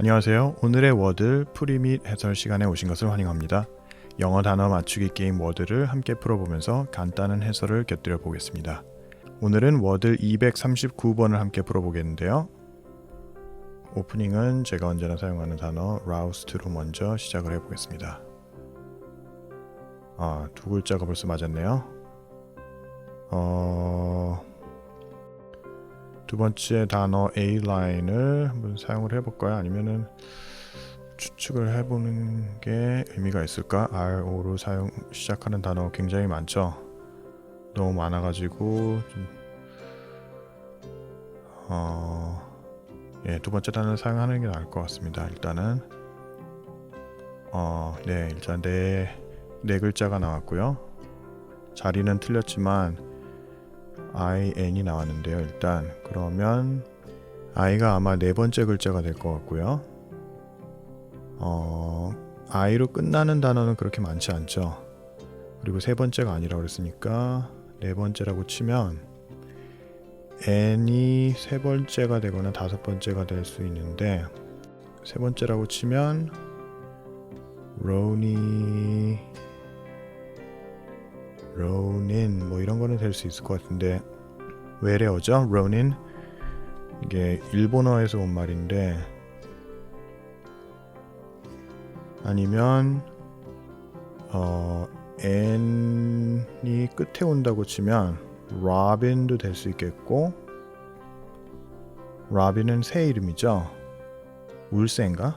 안녕하세요. 오늘의 워드 풀이 및 해설 시간에 오신 것을 환영합니다. 영어 단어 맞추기 게임 워드를 함께 풀어보면서 간단한 해설을 곁들여 보겠습니다. 오늘은 워드 239번을 함께 풀어보겠는데요. 오프닝은 제가 언제나 사용하는 단어 roust로 먼저 시작을 해보겠습니다. 아, 두 글자가 벌써 맞았네요. 어... 두 번째 단어 A 라인을 한번 사용을 해볼까요? 아니면은 추측을 해보는 게 의미가 있을까? RO로 사용 시작하는 단어 굉장히 많죠. 너무 많아가지고 좀 어, 예, 두 번째 단어를 사용하는 게 나을 것 같습니다. 일단은 어, 네, 일단 네, 네 글자가 나왔고요. 자리는 틀렸지만 IN이 나왔는데요. 일단 그러면 I가 아마 네 번째 글자가 될 것 같고요. 어, I로 끝나는 단어는 그렇게 많지 않죠. 그리고 세 번째가 아니라고 그랬으니까 네 번째라고 치면 N이 세 번째가 되거나 다섯 번째가 될 수 있는데 세 번째라고 치면 로니 로닌 뭐 이런 거는 될 수 있을 것 같은데 외래어죠? 로닌 이게 일본어에서 온 말인데 아니면 어 n이 끝에 온다고 치면 로빈도 될 수 있겠고 로빈은 새 이름이죠? 울새인가?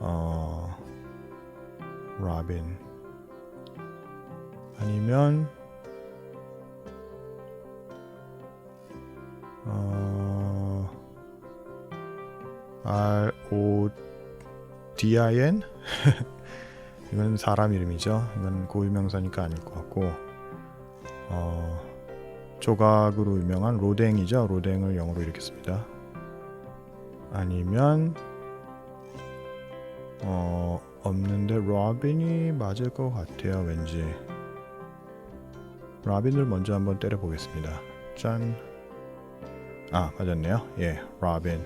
어 로빈 아니면 어, R O D I N 이건 사람 이름이죠. 이건 고유명사니까 아닐 것 같고 어, 조각으로 유명한 로댕이죠. 로댕을 영어로 읽겠습니다. 아니면 어, 없는데 로빈이 맞을 것 같아요. 왠지. 라빈을 먼저 한번 때려 보겠습니다. 짠. 아, 맞았네요. 예, 라빈.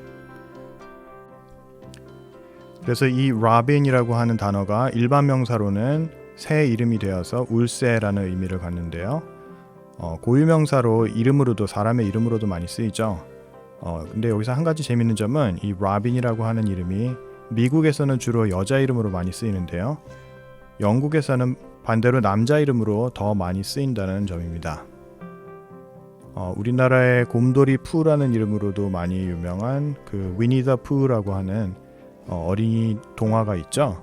그래서 이 라빈이라고 하는 단어가 일반 명사로는 새 이름이 되어서 울새라는 의미를 갖는데요. 어, 고유명사로 이름으로도 사람의 이름으로도 많이 쓰이죠. 어, 근데 여기서 한 가지 재밌는 점은 이 라빈이라고 하는 이름이 미국에서는 주로 여자 이름으로 많이 쓰이는데요. 영국에서는 반대로 남자 이름으로 더 많이 쓰인다는 점입니다. 어, 우리나라의 곰돌이 푸라는 이름으로도 많이 유명한 그 위니 더 푸라고 하는 어, 어린이 동화가 있죠.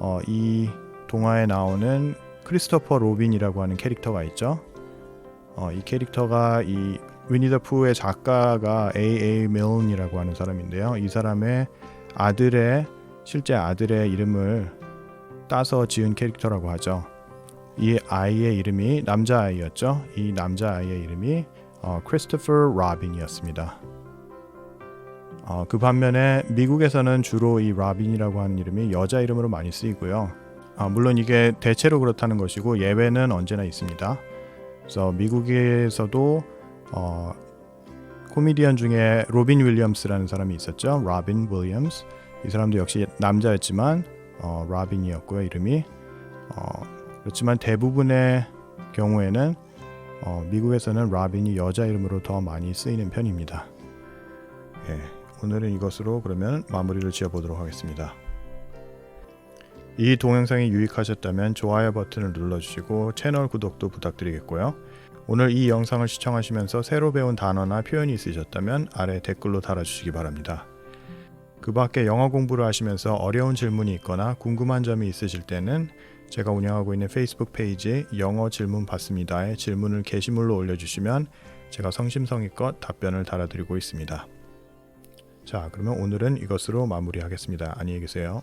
어, 이 동화에 나오는 크리스토퍼 로빈이라고 하는 캐릭터가 있죠. 어, 이 캐릭터가 이 위니 더 푸의 작가가 A.A. 밀런이라고 하는 사람인데요. 이 사람의 아들의 실제 아들의 이름을 따서 지은 캐릭터라고 하죠. 이 아이의 이름이 남자 아이였죠. 이 남자 아이의 이름이 어, 크리스토퍼 라빈이었습니다. 어, 그 반면에 미국에서는 주로 이 라빈이라고 하는 이름이 여자 이름으로 많이 쓰이고요. 아, 물론 이게 대체로 그렇다는 것이고 예외는 언제나 있습니다. 그래서 미국에서도 어, 코미디언 중에 로빈 윌리엄스라는 사람이 있었죠. 라빈 윌리엄스. 이 사람도 역시 남자였지만 어, 라빈이었고요. 이름이 어, 그렇지만 대부분의 경우에는 어, 미국에서는 라빈이 여자 이름으로 더 많이 쓰이는 편입니다. 예, 오늘은 이것으로 그러면 마무리를 지어보도록 하겠습니다. 이 동영상이 유익하셨다면 좋아요 버튼을 눌러주시고 채널 구독도 부탁드리겠고요. 오늘 이 영상을 시청하시면서 새로 배운 단어나 표현이 있으셨다면 아래 댓글로 달아주시기 바랍니다. 그 밖에 영어 공부를 하시면서 어려운 질문이 있거나 궁금한 점이 있으실 때는 제가 운영하고 있는 페이스북 페이지에 영어 질문 받습니다에 질문을 게시물로 올려주시면 제가 성심성의껏 답변을 달아드리고 있습니다. 자, 그러면 오늘은 이것으로 마무리하겠습니다. 안녕히 계세요.